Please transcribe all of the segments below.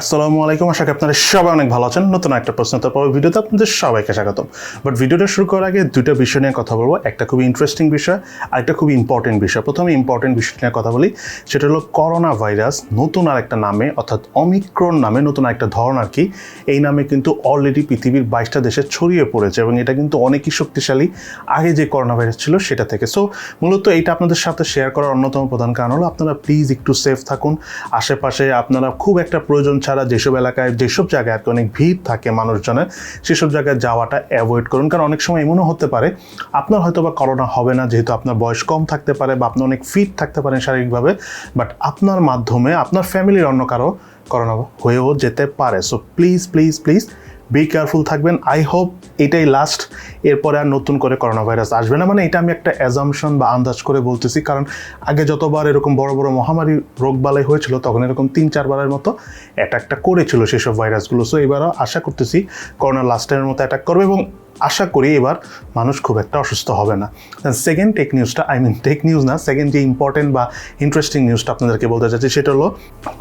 আসসালামু আলাইকুম। আশা করি আপনারা সবাই অনেক ভালো আছেন। নতুন একটা প্রশ্ন তারপর ভিডিওতে আপনাদের সবাইকে স্বাগতম। বাট ভিডিওটা শুরু করার আগে দুটো বিষয় নিয়ে কথা বলব। একটা খুবই ইন্টারেস্টিং বিষয় আর একটা খুবই ইম্পর্টেন্ট বিষয়। প্রথমে ইম্পর্টেন্ট বিষয় নিয়ে কথা বলি। সেটা হলো করোনা ভাইরাস নতুন আর একটা নামে, অর্থাৎ অমিক্রন নামে নতুন একটা ধরন আর কি। এই নামে কিন্তু অলরেডি পৃথিবীর বাইশটা দেশে ছড়িয়ে পড়েছে এবং এটা কিন্তু অনেকই শক্তিশালী। আগে যে করোনা ভাইরাস ছিল সেটা থেকে। সো মূলত এইটা আপনাদের সাথে শেয়ার করার অন্যতম প্রধান কারণ হলো আপনারা প্লিজ একটু সেফ থাকুন। আশেপাশে আপনারা খুব একটা প্রয়োজন ছাড়া যেসব এলাকায়, যেসব জায়গায় আর কি অনেক ভিড় থাকে মানুষজনের, সেসব জায়গায় যাওয়াটা অ্যাভয়েড করুন। কারণ অনেক সময় এমনও হতে পারে, আপনার হয়তো বা করোনা হবে না, যেহেতু আপনার বয়স কম থাকতে পারে বা আপনি অনেক ফিট থাকতে পারেন শারীরিকভাবে বাট আপনার মাধ্যমে আপনার ফ্যামিলির অন্য কারও করোনা হয়েও যেতে পারে। So please please please be careful থাকবেন। আই হোপ এটাই লাস্ট এরপরে আর নতুন করে করোনা ভাইরাস আসবে না। মানে এটা আমি একটা অ্যাজামশন বা আন্দাজ করে বলতেছি। কারণ আগে যতবার এরকম বড় বড় মহামারী রোগবালাই হয়েছিল, তখন এরকম তিন, চারবারের মতো অ্যাটাকটা করেছিল সেসব ভাইরাসগুলো সো এবারও আশা করতেছি করোনা লাস্ট টাইমের মতো অ্যাটাক করবে এবং আশা করি এবার মানুষ খুব একটা অসুস্থ হবে না। সেকেন্ড টেক নিউজটা আই মিন টেক নিউজ না সেকেন্ড যে ইম্পর্টেন্ট বা ইন্টারেস্টিং নিউজটা আপনাদেরকে বলতে চাচ্ছি সেটা হলো,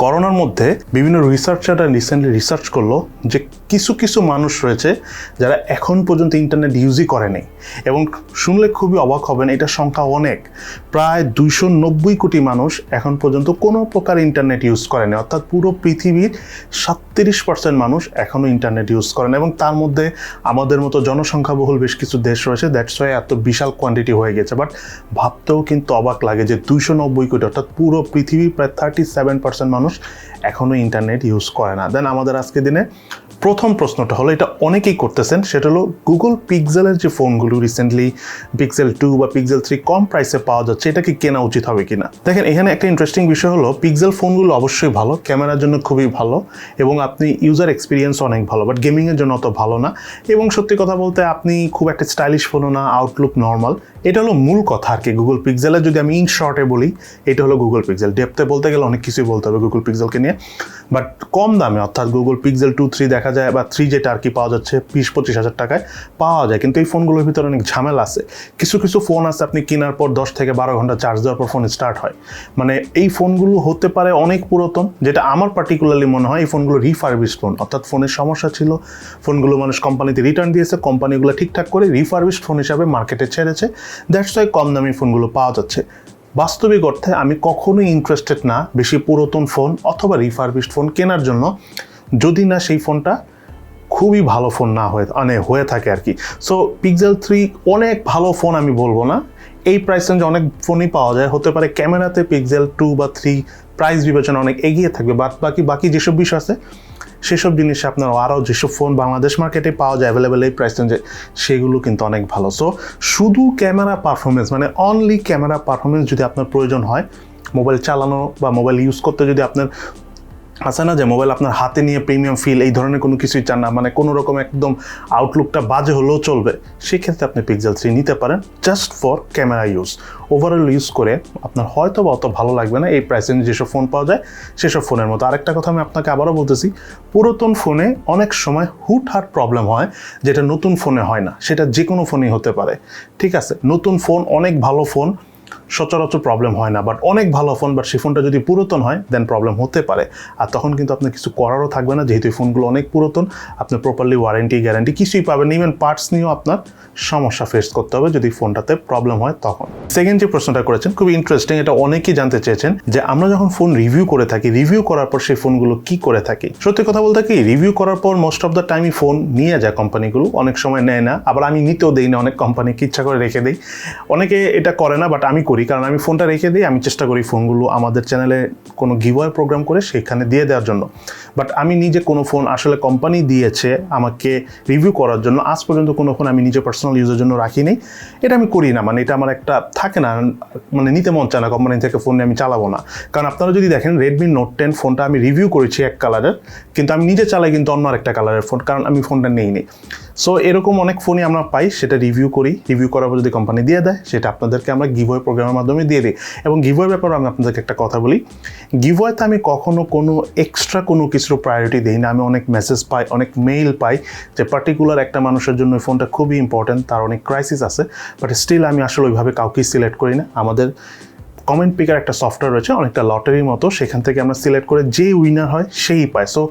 করোনার মধ্যে বিভিন্ন রিসার্চাররা রিসেন্টলি রিসার্চ করল যে কিছু কিছু মানুষ রয়েছে যারা এখন পর্যন্ত ইন্টারনেট ইউজই করেনি এবং শুনলে খুবই অবাক হবেন, এটা সংখ্যা অনেক। প্রায় দুইশো নব্বই কোটি মানুষ এখন পর্যন্ত কোনো প্রকার ইন্টারনেট ইউজ করেনি অর্থাৎ পুরো পৃথিবীর সাতত্রিশ পার্সেন্ট মানুষ এখনও ইন্টারনেট ইউজ করেন এবং তার মধ্যে আমাদের মতো জনসংখ্যাবহুল বেশ কিছু দেশ রয়েছে দ্যাটস ওয়াই এত বিশাল কোয়ান্টিটি হয়ে গেছে। বাট ভাবতেও কিন্তু অবাক লাগে যে দুইশো নব্বই কোটি, অর্থাৎ পুরো পৃথিবীর প্রায় থার্টি সেভেন পার্সেন্ট মানুষ এখনও ইন্টারনেট ইউজ করে না। দেন আমাদের আজকে দিনে প্রথম প্রশ্নটা হলো, এটা অনেকেই করতেছেন, সেটা হলো গুগল পিক্সেলের যে ফোনগুলো রিসেন্টলি পিক্সেল টু বা পিক্সেল থ্রি কম প্রাইসে পাওয়া যাচ্ছে, এটা কি কেনা উচিত হবে কিনা? দেখেন, এখানে একটা ইন্টারেস্টিং বিষয় হলো পিক্সেল ফোনগুলো অবশ্যই ভালো, ক্যামেরার জন্য খুবই ভালো, এবং আপনি ইউজার এক্সপিরিয়েন্স অনেক ভালো বাট গেমিংয়ের জন্য অত ভালো না, এবং সত্যি কথা বলতে আপনি খুব একটা স্টাইলিশ ফোনও না আউটলুক নর্মাল এটা হলো মূল কথা আর কি গুগল পিক্সেলের যদি আমি ইন শর্টে বলি, এটা হলো গুগল পিক্সেল ডেপতে বলতে গেলে অনেক কিছুই বলতে হবে গুগল পিক্সেলকে নিয়ে। বাট কম দামে, অর্থাৎ গুগল পিক্সেল টু থ্রি দেখা যায়, বা থ্রি যেটা আর কি পাওয়া যাচ্ছে, বিশ, পঁচিশ হাজার টাকায় পাওয়া যায়। কিন্তু এই ফোনগুলোর ভিতরে অনেক ঝামেলা আছে। কিছু কিছু ফোন আছে আপনি কেনার পর দশ থেকে বারো ঘণ্টা চার্জ দেওয়ার পর ফোন স্টার্ট হয়। মানে এই ফোনগুলো হতে পারে অনেক পুরাতন, যেটা আমার পার্টিকুলারলি মনে হয় এই ফোনগুলো রিফার্বিশ ফোন অর্থাৎ ফোনের সমস্যা ছিল ফোনগুলো মানুষ কোম্পানিতে রিটার্ন দিয়েছে কোম্পানিগুলো ঠিকঠাক করে রিফার্বিশ ফোন হিসাবে মার্কেটে ছেড়েছে। দ্যাটস কম দামি ফোনগুলো পাওয়া যাচ্ছে। বাস্তবিক অর্থে আমি কখনোই ইন্টারেস্টেড না বেশি পুরাতন ফোন অথবা রিফার্বিশড ফোন কেনার জন্য। যদি না সেই ফোনটা খুবই ভালো ফোন না হয়ে মানে হয়ে থাকে আর কি। সো পিক্সেল থ্রি অনেক ভালো ফোন আমি বলব না। এই প্রাইস রেঞ্জে অনেক ফোনই পাওয়া যায়। হতে পারে ক্যামেরাতে পিক্সেল টু বা থ্রি প্রাইস বিবেচনা অনেক এগিয়ে থাকবে। বাদ বাকি বাকি যেসব বিষয় আছে সেসব জিনিস আপনার আরও যেসব ফোন বাংলাদেশ মার্কেটে পাওয়া যায় অ্যাভেলেবেল এই প্রাইস রেঞ্জে সেগুলো কিন্তু অনেক ভালো। সো শুধু ক্যামেরা পারফরমেন্স মানে অনলি ক্যামেরা পারফরমেন্স যদি আপনার প্রয়োজন হয় মোবাইল চালানো বা মোবাইল ইউজ করতে যদি আপনার আছে না যে মোবাইল আপনার হাতে নিয়ে প্রিমিয়াম ফিল এই ধরনের কোনো কিছুই চান না। মানে কোনো রকম একদম আউটলুকটা বাজে হলেও চলবে। সেক্ষেত্রে আপনি পিক্সেল থ্রি নিতে পারেন just for camera use overall use করে আপনার হয়তো বা অত ভালো লাগবে না এই প্রাইসে যেসব ফোন পাওয়া যায়, সেসব ফোনের মতো। আরেকটা কথা আমি আপনাকে আবারও বলতেছি, পুরাতন ফোনে অনেক সময় হুট হাট প্রবলেম হয়, যেটা নতুন ফোনে হয় না। সেটা যে কোনো ফোনেই হতে পারে। ঠিক আছে? নতুন ফোন অনেক ভালো ফোন সচরাচর প্রবলেম হয় না বাট অনেক ভালো ফোন বাট সেই ফোনটা যদি পুরাতন হয় দেন প্রবলেম হতে পারে। আর তখন কিন্তু আপনার কিছু করারও থাকবে না, যেহেতু এই ফোনগুলো অনেক পুরাতন আপনি প্রপারলি ওয়ারেন্টি গ্যারান্টি কিছুই পাবেন না ইভেন পার্টস নিয়েও আপনার সমস্যা ফেস করতে হবে যদি ফোনটাতে প্রবলেম হয় তখন। সেকেন্ড যে প্রশ্নটা করেছেন, খুবই ইন্টারেস্টিং এটা অনেকেই জানতে চেয়েছেন, যে আমরা যখন ফোন রিভিউ করে থাকি রিভিউ করার পর সেই ফোনগুলো কি করে থাকি? সত্যি কথা বলতে কি রিভিউ করার পর মোস্ট অফ দ্য টাইমই ফোন নিয়ে যায় কোম্পানিগুলো অনেক সময় নেয় না, আবার আমি নিতেও দেই না, অনেক কোম্পানিকে ইচ্ছা করে রেখে দিই। অনেকে এটা করে না বাট আমি করি, কারণ আমি ফোনটা রেখে দিই, আমি চেষ্টা করি ফোনগুলো আমাদের চ্যানেলে কোনো গিভওয়ে প্রোগ্রাম করে সেখানে দিয়ে দেওয়ার জন্য। বাট আমি নিজে কোনো ফোন আসলে কোম্পানি দিয়েছে আমাকে রিভিউ করার জন্য, আজ পর্যন্ত কোনো ফোন আমি নিজে পার্সোনাল ইউজের জন্য রাখি নেই। এটা আমি করি না মানে এটা আমার একটা থাকে না মানে নিতে মন চায় না কোম্পানি থেকে ফোন আমি চালাবো না। কারণ আপনারা যদি দেখেন রেডমি নোট টেন ফোনটা আমি রিভিউ করেছি এক কালারের কিন্তু আমি নিজে চালাই কিন্তু অন্য আরেকটা কালারের ফোন কারণ আমি ফোনটা নেই নেই সো এরকম অনেক ফোনই আমরা পাই, সেটা রিভিউ করি। রিভিউ করার পর যদি কোম্পানি দিয়ে দেয়, সেটা আপনাদেরকে আমরা গিভওয়ে প্রোগ্রামের মাধ্যমে দিয়ে দিই। এবং গিভওয়ে ব্যাপারে আমি আপনাদেরকে একটা কথা বলি। গিভওয়েতে আমি কখনো কোনো এক্সট্রা কোনো কিছুর প্রায়োরিটি দিই না। আমি অনেক মেসেজ পাই, অনেক মেইল পাই যে পার্টিকুলার একটা মানুষের জন্য ওই ফোনটা খুবই ইম্পর্ট্যান্ট তার অনেক ক্রাইসিস আছে। বাট স্টিল আমি আসলে ওইভাবে কাউকেই সিলেক্ট করি না। আমাদের কমেন্ট পিকার একটা সফটওয়্যার রয়েছে, অনেকটা লটারির মতো। সেখান থেকে আমরা সিলেক্ট করে যে উইনার হয়, সেই পায়। সো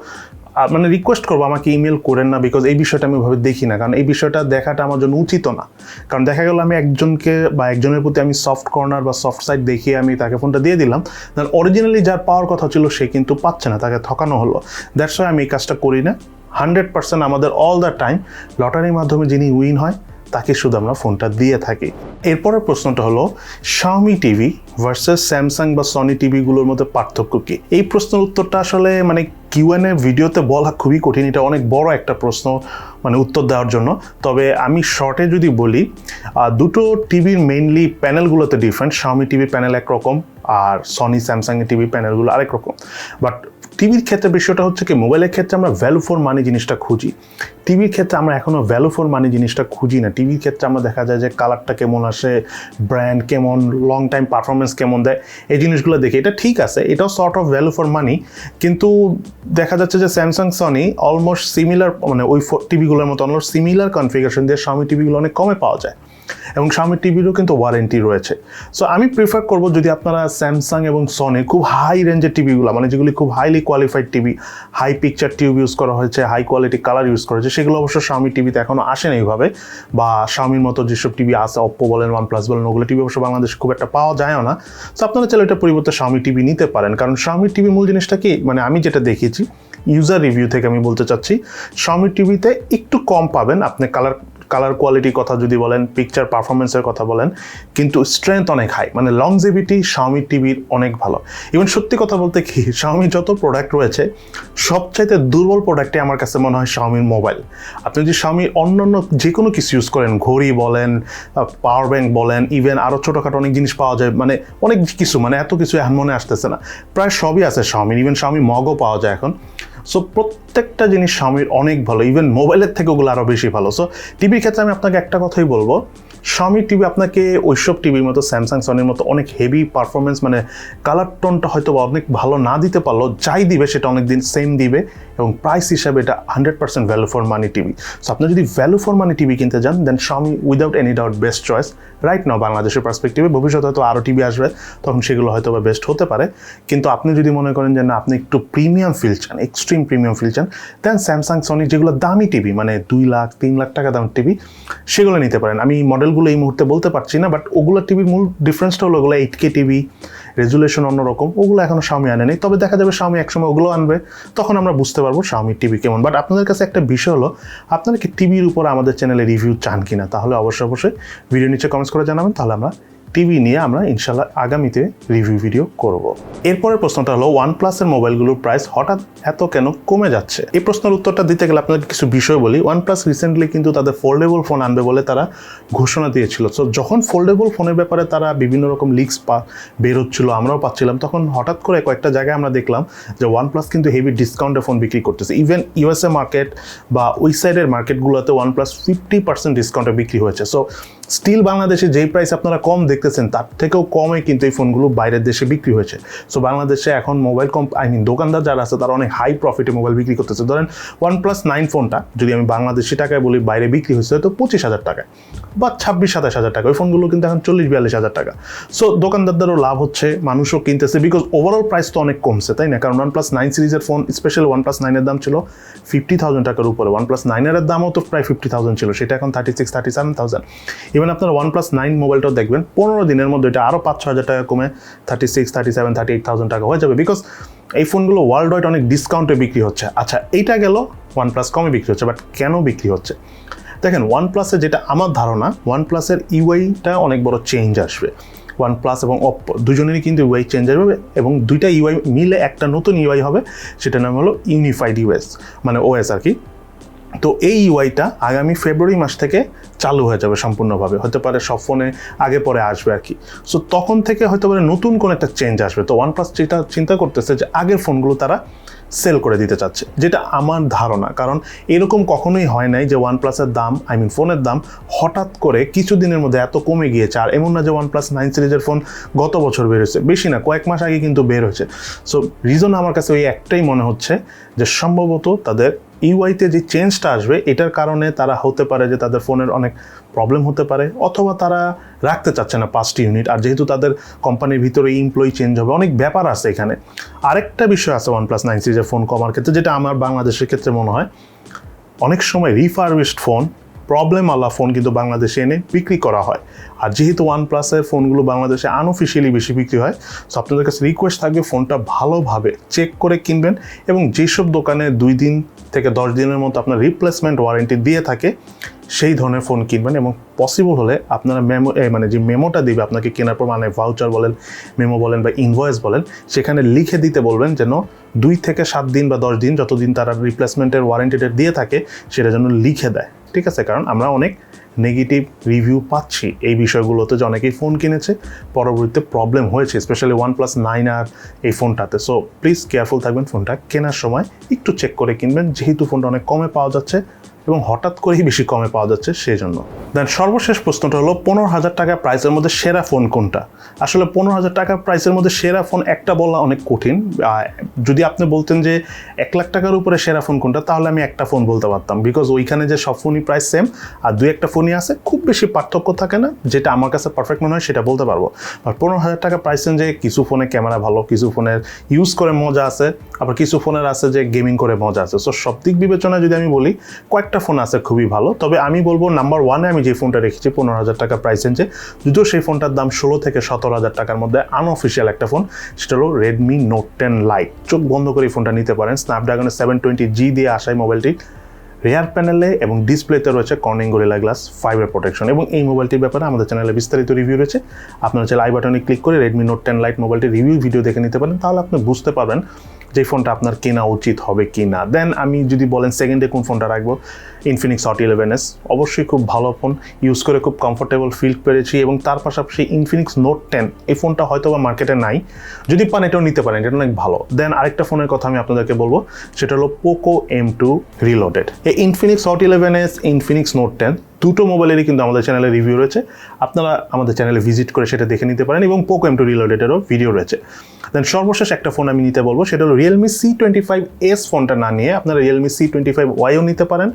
মানে রিকোয়েস্ট করব, আমাকে ইমেল করেন না বিকজ এই বিষয়টা আমি ভাবে দেখি না। কারণ এই বিষয়টা দেখাটা আমার জন্য উচিত না। কারণ দেখা গেল আমি একজনকে বা একজনের প্রতি আমি সফট কর্নার বা সফট সাইড দেখিয়ে আমি তাকে ফোনটা দিয়ে দিলাম। দেন অরিজিনালি যার পাওয়ার কথা ছিল, সে কিন্তু পাচ্ছে না, তাকে ঠকানো হলো। দ্যাটস ওয়াই আমি এই কাজটা করি না। হান্ড্রেড পার্সেন্ট আমাদের অল দ্য টাইম লটারির মাধ্যমে যিনি উইন হয় তাকে শুধু আমরা ফোনটা দিয়ে থাকি। এরপরের প্রশ্নটা হলো শাওমি টিভি ভার্সেস স্যামসাং বা সনি টিভিগুলোর মধ্যে পার্থক্য কী? এই প্রশ্নের উত্তরটা আসলে মানে কিউএনএ ভিডিওতে বলা খুবই কঠিন। এটা অনেক বড় একটা প্রশ্ন মানে উত্তর দেওয়ার জন্য। তবে আমি শর্টে যদি বলি দুটো টিভির মেইনলি প্যানেলগুলোতে ডিফারেন্ট শাওমি টিভি প্যানেল একরকম আর সনি স্যামসাংয়ের টিভি প্যানেলগুলো আরেক রকম। বাট টিভির ক্ষেত্রে বিষয়টা হচ্ছে কি, মোবাইলের ক্ষেত্রে আমরা ভ্যালু ফর মানি জিনিসটা খুঁজি। টিভির ক্ষেত্রে আমরা এখনও ভ্যালু ফর মানি জিনিসটা খুঁজি না। টিভির ক্ষেত্রে আমরা দেখা যায় যে কালারটা কেমন আসে ব্র্যান্ড কেমন লং টাইম পারফরমেন্স কেমন দেয়, এই জিনিসগুলো দেখি। এটা ঠিক আছে, এটাও sort of value for money কিন্তু দেখা যাচ্ছে যে স্যামসাং সনি অলমোস্ট সিমিলার মানে ওই টিভিগুলোর মতো অলমোস্ট সিমিলার কনফিগারেশন দিয়ে স্বামী টিভিগুলো অনেক কমে পাওয়া যায়। এবং স্বামী টিভিরও কিন্তু ওয়ারেন্টি রয়েছে। সো আমি প্রিফার করব যদি আপনারা স্যামসাং এবং সনে খুব হাই রেঞ্জের টিভিগুলো মানে যেগুলি খুব highly qualified TV high picture tube use করা হয়েছে হাই কোয়ালিটি কালার ইউজ করা হয়েছে, সেগুলো অবশ্য স্বামী টিভিতে এখনও আসেনি এইভাবে। বা স্বামীর মতো যেসব টিভি আছে অপ্পো বলেন ওয়ান প্লাস বলেন, ওগুলো টিভি অবশ্য বাংলাদেশে খুব একটা পাওয়া যায়ও না। সো আপনারা চাইলে এটা পরিবর্তে স্বামী টিভি নিতে পারেন। কারণ স্বামী টিভির মূল জিনিসটা কি? মানে আমি যেটা দেখিয়েছি ইউজার রিভিউ থেকে আমি বলতে চাচ্ছি স্বামী টিভিতে একটু কম পাবেন, আপনি কালার কালার কোয়ালিটির কথা যদি বলেন পিকচার পারফরমেন্সের কথা বলেন, কিন্তু স্ট্রেংথ অনেক হাই মানে লংজিভিটি শাওমি টিভির অনেক ভালো। ইভেন সত্যি কথা বলতে কি শাওমি যত প্রোডাক্ট রয়েছে, সবচাইতে দুর্বল প্রোডাক্টই আমার কাছে মনে হয় শাওমির মোবাইল আপনি যদি শাওমির অন্য অন্য যে কোনো কিছু ইউজ করেন, ঘড়ি বলেন পাওয়ার ব্যাংক বলেন ইভেন আরও ছোটোখাটো অনেক জিনিস পাওয়া যায় মানে অনেক কিছু মানে এত কিছু এখন মনে আসতেছে না। প্রায় সবই আছে শাওমির ইভেন শাওমি মগও পাওয়া যায় এখন। সো প্রত্যেকটা জিনিস স্বামীর অনেক ভালো ইভেন মোবাইলের থেকে ওগুলো আরও বেশি ভালো। সো টিভির ক্ষেত্রে আমি আপনাকে একটা কথাই বলব। স্বামী টিভি আপনাকে ওইসব টিভির মতো, স্যামসাং, সনির মতো অনেক হেভি পারফরমেন্স মানে কালার টোনটা হয়তো অনেক ভালো না দিতে পারল যাই দিবে সেটা অনেক দিন সেম দিবে এবং প্রাইস হিসাবে এটা hundred percent value for money TV. So আপনি যদি ভ্যালু ফর মানি টিভি কিনতে যান দেন স্বামী without any doubt best choice right now বাংলাদেশের পার্সপেক্টিভে ভবিষ্যতে হয়তো আরও টিভি আসবে, তখন সেগুলো হয়তো বা বেস্ট হতে পারে। কিন্তু আপনি যদি মনে করেন যে না, আপনি একটু প্রিমিয়াম ফিল চান এক্সট্রিম প্রিমিয়াম ফিল চান দেন স্যামসাং, সনি যেগুলো দামি টিভি মানে দুই লাখ, তিন লাখ টাকা দাম টিভি, সেগুলো নিতে পারেন। আমি মডেলগুলো এই মুহূর্তে বলতে পারছি না বাট ওগুলো টিভির মূল ডিফারেন্সটা হলো ওগুলো এইট কে টিভি রেজুলেশন অন্যরকম ওগুলো এখনও স্বামী আনে নেই তবে দেখা যাবে স্বামী একসময় ওগুলো আনবে, তখন আমরা বুঝতে পারব স্বামীর টিভি কেমন। বাট আপনাদের কাছে একটা বিষয় হলো, আপনারা কি টিভির উপর আমাদের চ্যানেলে রিভিউ চান কিনা? তাহলে অবশ্যই অবশ্যই ভিডিও নিচে কমেন্টস করে জানাবেন, তাহলে আমরা টিভি নিয়ে আমরা ইনশাল্লাহ আগামীতে রিভিউ ভিডিও করব। এরপরের প্রশ্নটা হলো ওয়ান প্লাসের মোবাইলগুলোর প্রাইস হঠাৎ এত কেন কমে যাচ্ছে? এই প্রশ্নের উত্তরটা দিতে গেলে আপনাকে কিছু বিষয় বলি। ওয়ান প্লাস রিসেন্টলি কিন্তু তাদের ফোল্ডেবল ফোন আনবে বলে তারা ঘোষণা দিয়েছিল। সো যখন ফোল্ডেবল ফোনের ব্যাপারে তারা বিভিন্ন রকম লিক্স পা বের হচ্ছিল আমরাও পাচ্ছিলাম, তখন হঠাৎ করে কয়েকটা জায়গায় আমরা দেখলাম যে ওয়ান প্লাস কিন্তু হেভি ডিসকাউন্টে ফোন বিক্রি করতেছে। ইভেন ইউএসএ মার্কেট বা ওই সাইডের মার্কেটগুলোতে ওয়ান প্লাস ফিফটি পার্সেন্ট ডিসকাউন্টে বিক্রি হয়েছে। সো স্টিল বাংলাদেশে যেই প্রাইস আপনারা কম দেখতেছেন, তার থেকেও কমে কিন্তু এই ফোনগুলো বাইরের দেশে বিক্রি হয়েছে। সো বাংলাদেশে এখন মোবাইল কম আই মিন দোকানদার যারা আছে, তারা অনেক হাই প্রফিটে মোবাইল বিক্রি করতেছে। ধরেন ওয়ান প্লাস নাইন ফোনটা যদি আমি বাংলাদেশি টাকায় বলি, বাইরে বিক্রি হয়েছে হয়তো পঁচিশ হাজার টাকায় বা ছাব্বিশ, সাতাশ হাজার টাকা ওই ফোনগুলো কিন্তু এখন চল্লিশ, বিয়াল্লিশ হাজার টাকা। সো দোকানদারদেরও লাভ হচ্ছে, মানুষও কিনতেছে বিকজ ওভারঅল প্রাইস তো অনেক কমছে, তাই না? কারণ ওয়ান প্লাস নাইন সিরিজের ফোন স্পেশালি ওয়ান প্লাস নাইনের দাম ছিল ফিফটি থাউজেন্ড টাকার উপরে। ওয়ান প্লাস নাইনের দামও তো প্রায় ফিফটি থাউজেন্ড ছিল, সেটা এখন thirty six thirty seven thousand even আপনার ওয়ান প্লাস নাইন মোবাইলটাও দেখবেন, পনেরো দিনের মধ্যে এটা আরও পাঁচ ছ হাজার টাকা কমে thirty six thirty seven thirty eight thousand টাকা হয়ে যাবে। বিকজ এই ফোনগুলো ওয়ার্ল্ড ওয়াইড অনেক ডিসকাউন্টে বিক্রি হচ্ছে। আচ্ছা এইটা গেল ওয়ান প্লাস কমে বিক্রি হচ্ছে বাট কেন বিক্রি হচ্ছে? দেখেন ওয়ান প্লাসে যেটা আমার ধারণা ওয়ান প্লাসের ইউআইটা অনেক বড় চেঞ্জ আসবে। ওয়ান প্লাস এবং অপ্পো দুজনেরই কিন্তু ইউআই চেঞ্জ আসবে এবং দুইটা ইউআই মিলে একটা নতুন ইউআই হবে, সেটার নাম হলো ইউনিফাইড ইউএস মানে ওএস আর কি। তো এই ইউআইটা আগামী ফেব্রুয়ারি মাস থেকে চালু হয়ে যাবে সম্পূর্ণভাবে। হতে পারে সব ফোনে আগে পরে আসবে আর কি। সো তখন থেকে হয়তো পারে নতুন কোনো একটা চেঞ্জ আসবে। তো ওয়ান প্লাস যেটা চিন্তা করতেছে যে আগের ফোনগুলো তারা সেল করে দিতে চাচ্ছে, যেটা আমার ধারণা। কারণ এরকম কখনোই হয় নাই যে ওয়ান প্লাসের দাম আই মিন ফোনের দাম হঠাৎ করে কিছুদিনের মধ্যে এত কমে গিয়েছে। আর এমন না যে ওয়ান প্লাস নাইন সিরিজের ফোন গত বছর বের হয়েছে, বেশি না, কয়েক মাস আগে কিন্তু বের হয়েছে। সো রিজন আমার কাছে ওই একটাই মনে হচ্ছে যে সম্ভবত তাদের ইউআইতে যে চেঞ্জটা আসবে, এটার কারণে তারা হতে পারে যে তাদের ফোনের অনেক প্রবলেম হতে পারে, অথবা তারা রাখতে চাচ্ছে না পাঁচটি ইউনিট আর যেহেতু তাদের কোম্পানির ভিতরে এমপ্লয়ি চেঞ্জ হবে, অনেক ব্যাপার আছে এখানে। আরেকটা বিষয় আছে ওয়ান প্লাস নাইন সিরিজের ফোন কমার ক্ষেত্রে, যেটা আমার বাংলাদেশের ক্ষেত্রে মনে হয়, অনেক সময় রিফার্বিস্ট ফোন প্রবলেম আলা ফোন কিন্তু বাংলাদেশে এনে বিক্রি করা হয়। আর যেহেতু ওয়ান প্লাসের ফোনগুলো বাংলাদেশে আনঅফিসিয়ালি বেশি বিক্রি হয় সো আপনাদের কাছে রিকোয়েস্ট থাকবে ফোনটা ভালোভাবে চেক করে কিনবেন এবং যেসব দোকানে দুই দিন থেকে দশ দিনের মতো আপনার রিপ্লেসমেন্ট ওয়ারেন্টি দিয়ে থাকে, সেই ধরনের ফোন কিনবেন এবং পসিবল হলে আপনারা মেমো মানে যে মেমোটা দিবে আপনাকে কেনার পর মানে ভাউচার বলেন মেমো বলেন বা ইনভয়েস বলেন, সেখানে লিখে দিতে বলবেন যেন দুই থেকে সাত দিন বা দশ দিন যতদিন তারা রিপ্লেসমেন্টের ওয়ারেন্টিটা দিয়ে থাকে, সেটা যেন লিখে দেয়। ঠিক আছে? কারণ আমরা অনেক নেগেটিভ রিভিউ পাচ্ছি। এই বিষয়গুলোতে যে অনেকেই ফোন কিনেছে, পরবর্তীতে প্রবলেম হয়েছে স্পেশালি ওয়ান প্লাস নাইন আর এই ফোনটাতে সো প্লিজ কেয়ারফুল থাকবেন ফোনটা কেনার সময় একটু চেক করে কিনবেন। যেহেতু ফোনটা অনেক কমে পাওয়া যাচ্ছে এবং হঠাৎ করেই বেশি কমে পাওয়া যাচ্ছে সেই জন্য। দেন সর্বশেষ প্রশ্নটা হলো, পনেরো হাজার টাকা প্রাইসের মধ্যে সেরা ফোন কোনটা? আসলে পনেরো হাজার টাকা প্রাইসের মধ্যে সেরা ফোন একটা বলা অনেক কঠিন। যদি আপনি বলতেন যে এক লাখ টাকার উপরে সেরা ফোন কোনটা, তাহলে আমি একটা ফোন বলতে পারতাম। বিকজ ওইখানে যে সব ফোনই প্রাইস সেম আর দুই একটা ফোনই আছে, খুব বেশি পার্থক্য থাকে না, যেটা আমার কাছে পারফেক্ট মনে হয় সেটা বলতে পারব। আর পনেরো হাজার টাকা প্রাইস যে কিছু ফোনে ক্যামেরা ভালো, কিছু ফোনের ইউজ করে মজা আছে, আবার কিছু ফোনের আছে যে গেমিং করে মজা আছে। সো সব দিক বিবেচনায় যদি আমি বলি, কয়েকটা ফোন আছে খুবই ভালো, তবে আমি বলব নাম্বার ওয়ানে আমি যে ফোনটা রেখেছি পনেরো হাজার টাকা প্রাইস রেঞ্জে যদিও সেই ফোনটার দাম ষোলো থেকে সতেরো হাজার টাকার মধ্যে আনঅফিসিয়াল একটা ফোন সেটা হলো রেডমি নোট টেন লাইট চোখ বন্ধ করে এই ফোনটা নিতে পারেন স্ন্যাপড্রাগনের সেভেন টোয়েন্টি জি দিয়ে আসায় মোবাইলটি রেয়ার প্যানেলে এবং ডিসপ্লেতে রয়েছে Corning Gorilla glass fibre protection এবং এই মোবাইলটির ব্যাপারে আমাদের চ্যানেলে বিস্তারিত রিভিউ রয়েছে। আপনারা চাইলে আই বাটনে ক্লিক করে রেডমি নোট টেন লাইট মোবাইলটির রিভিউ ভিডিও দেখে নিতে পারেন, তাহলে আপনি বুঝতে পারবেন যে ফোনটা আপনার কেনা উচিত হবে কি না দেন আমি যদি বলেন সেকেন্ডে কোন ফোনটা রাখব? ইনফিনিক্স হট ইলেভেন এস অবশ্যই খুব ভালো ফোন ইউজ করে খুব কমফোর্টেবল ফিল পেরেছি এবং তার পাশাপাশি ইনফিনিক্স নোট টেন এই ফোনটা হয়তো বা মার্কেটে নাই। যদি পান এটাও নিতে পারেন, এটা অনেক ভালো। দেন আরেকটা ফোনের কথা আমি আপনাদেরকে বলব, সেটা হলো পোকো এম টু রিলোডেড এই Infinix Hot eleven S Infinix Note ten দুটো মোবাইলেরই কিন্তু আমাদের চ্যানেলে রিভিউ রয়েছে। আপনারা আমাদের চ্যানেলে ভিজিট করে সেটা দেখে নিতে পারেন এবং পোকো এম টু রিলোডেডেরও ভিডিও রয়েছে। দেন সর্বশেষ একটা ফোন আমি নিতে বলব, সেটা হলো Realme C twenty five S ফোনটা না নিয়ে আপনারা Realme C twenty five YO নিতে পারেন।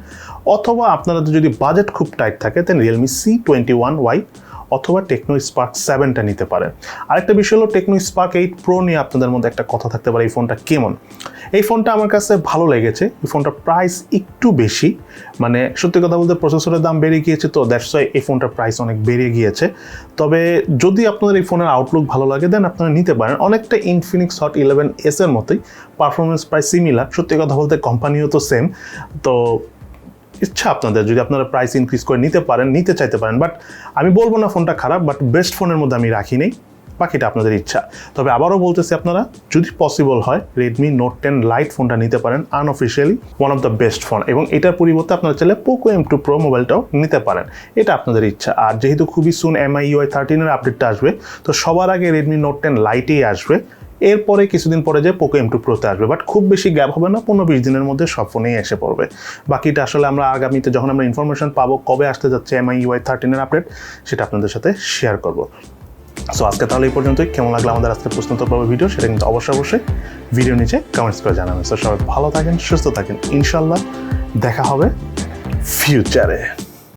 অথবা আপনারা যদি বাজেট খুব টাইট থাকে then Realme C twenty one Y অথবা টেকনো স্পার্ক সেভেনটা নিতে পারেন। আরেকটা বিষয় হলো টেকনো স্পার্ক এইট প্রো নিয়ে আপনাদের মধ্যে একটা কথা থাকতে পারে, এই ফোনটা কেমন? এই ফোনটা আমার কাছে ভালো লেগেছে, এই ফোনটার প্রাইস একটু বেশি। মানে সত্যি কথা বলতে প্রসেসরের দাম বেড়ে গিয়েছে তো দ্যাটস ওয়াই এই ফোনটার প্রাইস অনেক বেড়ে গিয়েছে। তবে যদি আপনাদের এই ফোনের আউটলুক ভালো লাগে দেন আপনারা নিতে পারেন। অনেকটা ইনফিনিক্স হট ইলেভেন এস এর মতোই পারফরমেন্স প্রায় সিমিলার সত্যি কথা বলতে কোম্পানিও তো সেম তো ইচ্ছা আপনাদের, যদি আপনারা প্রাইস ইনক্রিজ করে নিতে পারেন, নিতে চাইতে পারেন বাট আমি বলব না ফোনটা খারাপ বাট বেস্ট ফোনের মধ্যে আমি রাখি নেই, বাকিটা আপনাদের ইচ্ছা। তবে আবারও বলতেছি আপনারা, যদি পসিবল হয় রেডমি নোট টেন লাইট ফোনটা নিতে পারেন unofficially one of the best phone এবং এটার পরিবর্তে আপনারা চাইলে পোকো এম টু প্রো মোবাইলটাও নিতে পারেন, এটা আপনাদের ইচ্ছা। আর যেহেতু খুবই সুন এমআই ইউআই থার্টিনের আপডেটটা আসবে, তো সবার আগে রেডমি নোট টেন লাইটেই আসবে এরপরে কিছুদিন পরে যে পোকো এম টু প্রোতে আসবে বাট খুব বেশি গ্যাপ হবে না, পনেরো বিশ দিনের মধ্যে সব ফোনেই এসে পড়বে। বাকিটা আসলে আমরা আগামীতে যখন আমরা ইনফরমেশন পাবো, কবে আসতে যাচ্ছে এমআই ইউআই থার্টিনের আপডেট সেটা আপনাদের সাথে শেয়ার করব। সো আজকে তাহলে এই পর্যন্তই। কেমন লাগল আমাদের আজকে প্রশ্নোত্তর পর্ব ভিডিও সেটা কিন্তু অবশ্যই অবশ্যই ভিডিও নিচে কমেন্টস করে জানাবেন। সো সবাই ভালো থাকেন, সুস্থ থাকেন। ইনশাল্লাহ দেখা হবে ফিউচারে